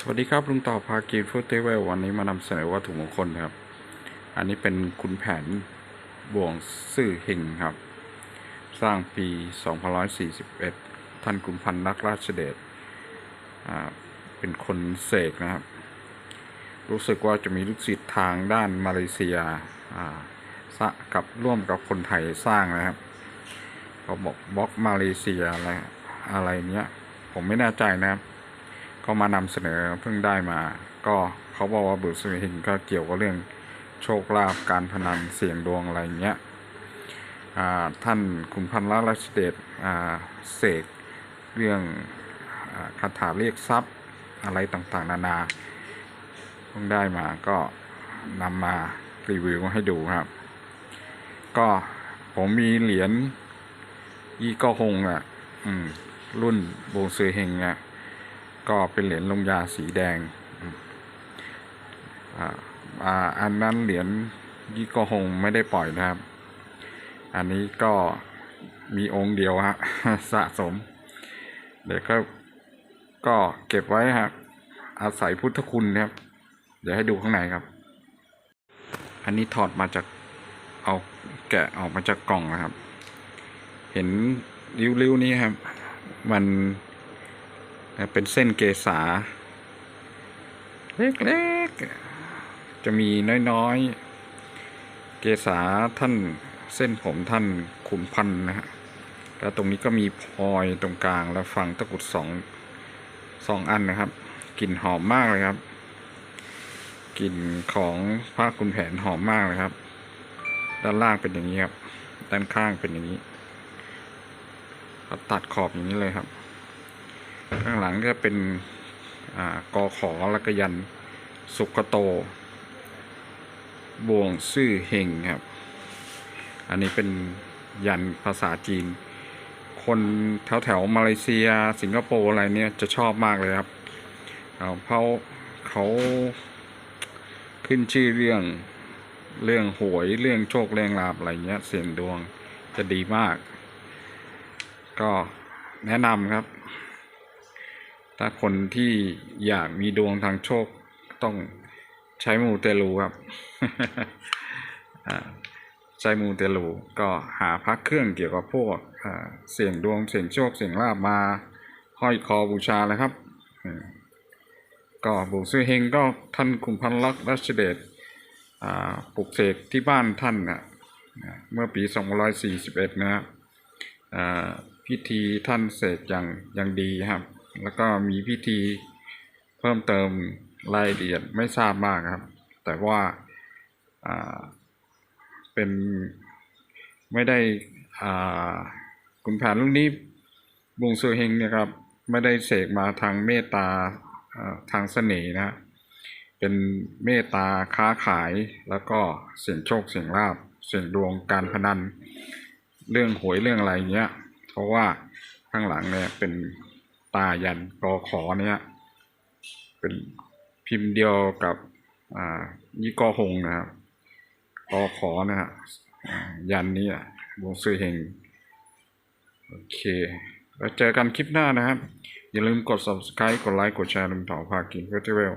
สวัสดีครับลุงต่อพากินฟูเทเวลวันนี้มานำเสนอวัตถุมงคลครับ อันนี้เป็นคุณแผนบ่วงซื่อเฮงครับ สร้างปี2541 ท่านคุณพันธ์นักราชเดชเป็นคนเสกนะครับ รู้สึกว่าจะมีลูกศิษย์ทางด้านมาเลเซียกับร่วมกับคนไทยสร้างนะครับเขาบอกบล็อกมาเลเซียอะไรอะไรเนี้ย ผมไม่แน่ใจนะครับ ก็มานำเสนอเพิ่งได้มา ก็เขาบอกว่าบุษเฮงก็เกี่ยวกับเรื่องโชคลาภการพนันเสี่ยงดวงอะไรเงี้ยท่านคุณพันธ์ราชเดชเสกเรื่องคาถาเรียกทรัพย์อะไรต่างๆ นานาเพิ่งได้มาก็นำมารีวิวมาให้ดูครับ ก็ผมมีเหรียญยี่ก็หงอะ อืม รุ่นโบงซือเฮงอะ ก็เป็นเหรียญลงยาสีแดงอ่าอันนั้นเหรียญยี่ก็หงไม่ได้ปล่อยนะครับ อันนี้ก็มีองค์เดียวฮะสะสม เดี๋ยวก็ก็เก็บไว้ครับ อาศัยพุทธคุณนะครับ เดี๋ยวให้ดูข้างในครับ อันนี้ถอดมาจากเอาแกะออกมาจากกล่องนะครับ เห็นริ้วๆนี้ครับ มัน เป็นเส้นเกษา เล็กๆ จะมีน้อยๆ เกษาท่านเส้นผมท่านขุนพันนะฮะแล้วตรงนี้ก็มีพลอยตรงกลางแล้วฝังตะกุดสองสองอันนะครับกลิ่นหอมมากเลยครับกลิ่นของผ้าคุนแผนหอมมากเลยครับ ด้านล่างเป็นอย่างนี้ครับ ด้านข้างเป็นอย่างนี้ก็ตัดขอบอย่างนี้เลยครับ ข้างหลังก็เป็นอกอขอแล้วก็ยันสุกโต บวงซื่อเฮงครับ อันนี้เป็นยันภาษาจีน คนแถวแถวมาเลเซีย สิงคโปร์อะไรเนี่ยจะชอบมากเลยครับเอาเพราะเขาขึ้นชื่อเรื่องเรื่องหวยเรื่องโชคเรื่องลาบอะไรเงี้ยเสี่ยงดวงจะดีมาก ก็แนะนำครับ ถ้าคนที่อยากมีดวงทางโชคต้องใช้มูเตลูครับใช้มูเตลูก็หาพระเครื่องเกี่ยวกับพวกเสี่ยงดวงเสี่ยงโชคเสี่ยงลาบมาห้อยคอบูชาเลยครับ ก็บูซื้อเฮงก็ท่านคุณพันลักษณ์รัชเดชปลุกเสกที่บ้านท่านนะเมื่อปี 2541 นะครับพิธีท่านเสกอย่างอย่างดีครับ แล้วก็มีพิธีเพิ่มเติมรายละเอียดไม่ทราบมากครับ แต่ว่าเป็นไม่ได้คุณแผนรุ่นนี้บวงสรวงเฮงเนี่ยครับไม่ได้เสกมาทางเมตตาทางเสน่ห์นะฮะเป็นเมตตาค้าขายแล้วก็เสี่ยงโชคเสี่ยงลาบเสี่ยงดวงการพนัน เรื่องหวยเรื่องอะไรเงี้ย เพราะว่าข้างหลังเนี่ยเป็น ตายันกอขอเนี่ย เป็นพิมพ์เดียวกับอ่ายี่กอหงนะครับกอขอนะฮะยันนี้อะวงซื้อเฮงโอเคแล้วเจอกันคลิปหน้านะครับ อย่าลืมกด subscribe กดไลค์กดแชร์ลุงต่อพากินเฟสติวัล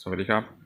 สวัสดีครับ